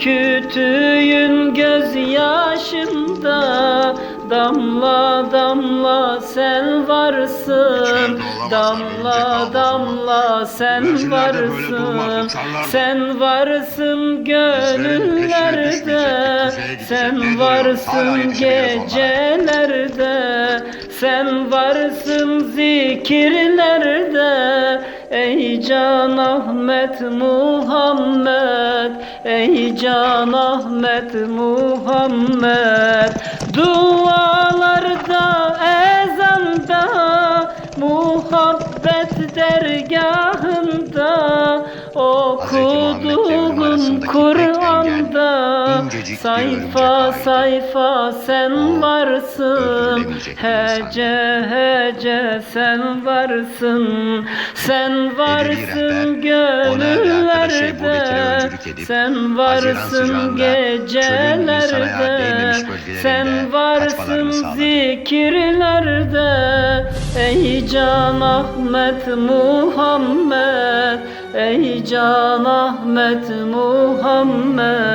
Kütüğün göz yaşında damla damla sen varsın. Damla damla sen varsın. sen varsın gönüllerde sen varsın gecelerde sen varsın zikirlerde. Ey can Ahmet Muhammed Ey Can Ahmet Muhammed. Dualarda ezanda Muhabbet dergahında Okuduğun Kur'an'da Sayfa sayfa sen varsın. Hece hece sen varsın. Sen varsın rehber, öncülük edip, Sen varsın gecelerde Sen varsın zikirlerde. Ey Can Ahmet Muhammed Ey Can Ahmet Muhammed